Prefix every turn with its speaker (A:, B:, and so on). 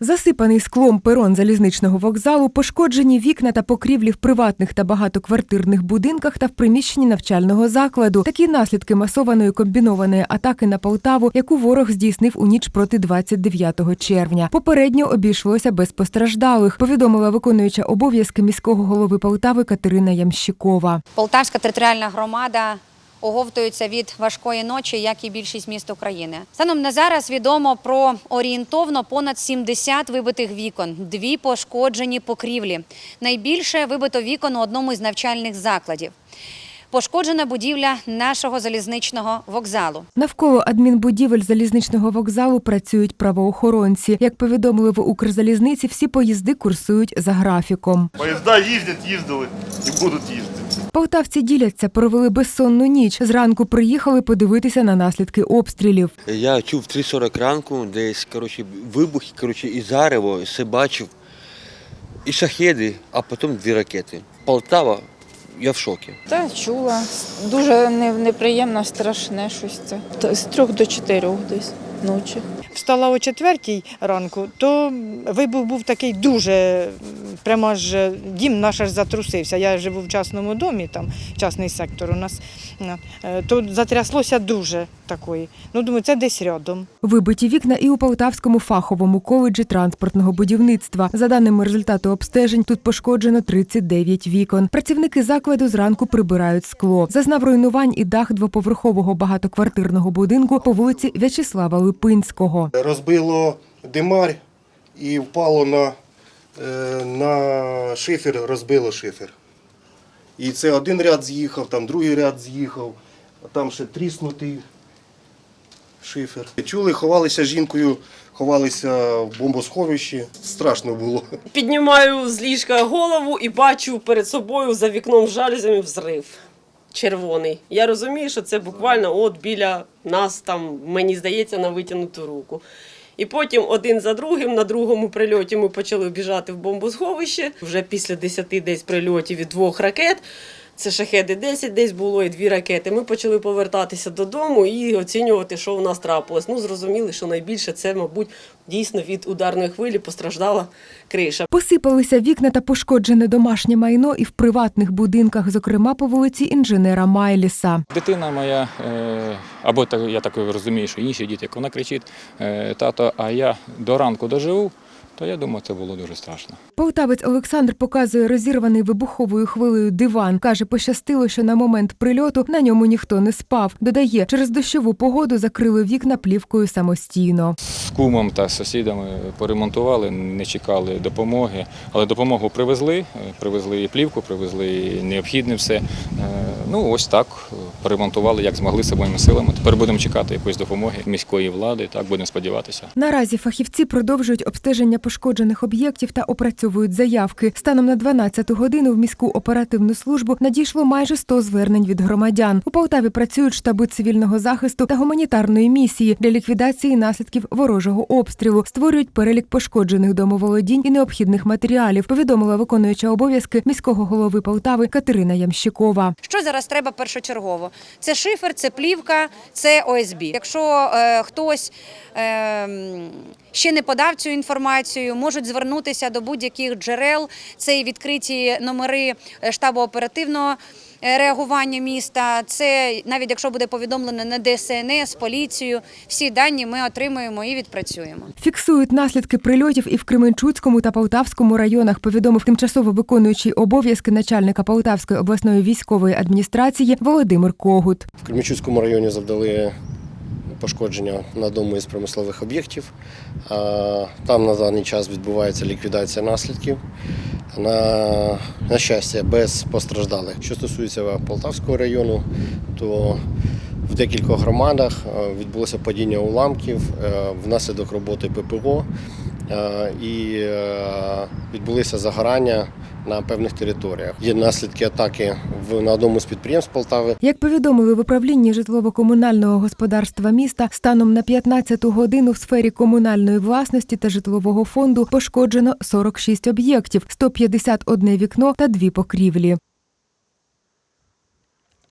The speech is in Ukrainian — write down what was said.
A: Засипаний склом перон залізничного вокзалу, пошкоджені вікна та покрівлі в приватних та багатоквартирних будинках та в приміщенні навчального закладу. Такі наслідки масованої комбінованої атаки на Полтаву, яку ворог здійснив у ніч проти 29 червня. Попередньо обійшлося без постраждалих. Повідомила виконуюча обов'язки міського голови Полтави Катерина Ямщикова.
B: Полтавська територіальна громада оговтується від важкої ночі, як і більшість міст України. Станом на зараз відомо про орієнтовно понад 70 вибитих вікон, дві пошкоджені покрівлі. Найбільше вибито вікон у одному із навчальних закладів. Пошкоджена будівля нашого залізничного вокзалу.
A: Навколо адмінбудівель залізничного вокзалу працюють правоохоронці. Як повідомили в Укрзалізниці, всі поїзди курсують за графіком.
C: Поїзда їздять, їздили і будуть їздити.
A: Полтавці діляться, провели безсонну ніч. Зранку приїхали подивитися на наслідки обстрілів.
D: Я чув 3.40 ранку, десь коротше, вибухи, коротше, і зарево, все бачив, і шахеди, а потім дві ракети. Полтава, я в шокі.
E: Та чула. Дуже не- неприємно, страшне щось це. Та З трьох до чотирьох десь ночі.
F: Встала о четвертій ранку, то вибух був такий дуже, прямо е, дім наш аж затрусився. Я живу в частному домі, там частний сектор у нас. Е, То затряслося дуже такої. Ну, думаю, це десь рядом.
A: Вибиті вікна і у Полтавському фаховому коледжі транспортного будівництва. За даними результату обстежень, тут пошкоджено 39 вікон. Працівники закладу зранку прибирають скло. Зазнав руйнувань і дах двоповерхового багатоквартирного будинку по вулиці В'ячеслава Липинського.
G: Розбило димарь і впало на, е, на шифер, розбило шифер. І це один ряд з'їхав, там другий ряд з'їхав, а там ще тріснутий шифер. Чули, ховалися жінкою, ховалися в бомбосховищі. Страшно було.
H: Піднімаю з ліжка голову і бачу перед собою за вікном жалюзями взрив червоний. Я розумію, що це буквально от біля нас, там, мені здається, на витягнуту руку. І потім один за другим на другому прильоті ми почали біжати в бомбосховище. Вже після 10 десь прильотів від двох ракет. Це шахеди 10 десь було і дві ракети. Ми почали повертатися додому і оцінювати, що в нас трапилось. Ну, зрозуміли, що найбільше це, мабуть, дійсно від ударної хвилі постраждала криша.
A: Посипалися вікна та пошкоджене домашнє майно і в приватних будинках, зокрема по вулиці інженера Майліса.
I: Дитина моя, е, або я так розумію, що інші діти, як вона кричить, е, тато, а я до ранку доживу, то я думаю, це було дуже страшно.
A: Полтавець Олександр показує розірваний вибуховою хвилею диван. Каже, пощастило, що на момент прильоту на ньому ніхто не спав. Додає, через дощову погоду закрили вікна плівкою самостійно.
I: З кумом та сусідами поремонтували, не чекали допомоги, але допомогу привезли. Привезли і плівку, привезли і необхідне все. Е, Ну, ось так поремонтували, як змогли своїми силами. Тепер будемо чекати якоїсь допомоги міської влади, так будемо сподіватися.
A: Наразі фахівці продовжують обстеження пошкоджених об'єктів та опрацьовують заявки. Станом на 12 годину в міську оперативну службу надійшло майже 100 звернень від громадян. У Полтаві працюють штаби цивільного захисту та гуманітарної місії для ліквідації наслідків ворожого обстрілу. Створюють перелік пошкоджених домоволодінь і необхідних матеріалів. Повідомила виконуюча обов'язки міського голови Полтави Катерина Ямщикова.
B: Що зараз треба першочергово? Це шифер, це плівка, це ОСБ. Якщо е, хтось е, ще не подав цю інформацію, можуть звернутися до будь-яких джерел. Це і відкриті номери е, штабу оперативного. Е, Реагування міста, це навіть якщо буде повідомлено на ДСНС, поліцію, всі дані ми отримуємо і відпрацюємо.
A: Фіксують наслідки прильотів і в Кременчуцькому та Полтавському районах. Повідомив тимчасово виконуючий обов'язки начальника Полтавської обласної військової адміністрації Володимир Когут.
G: В Кремічуцькому районі завдали пошкодження на одному із промислових об'єктів. Там на даний час відбувається ліквідація наслідків. На, на щастя, без постраждалих. Що стосується Полтавського району, то в декількох громадах е, відбулося падіння уламків е, внаслідок роботи ППО і е, відбулися загорання на певних територіях. Є наслідки атаки в на одному з підприємств Полтави.
A: Як повідомили в управлінні житлово-комунального господарства міста, станом на 15-ту годину в сфері комунальної власності та житлового фонду пошкоджено 46 об'єктів, 151 вікно та дві покрівлі.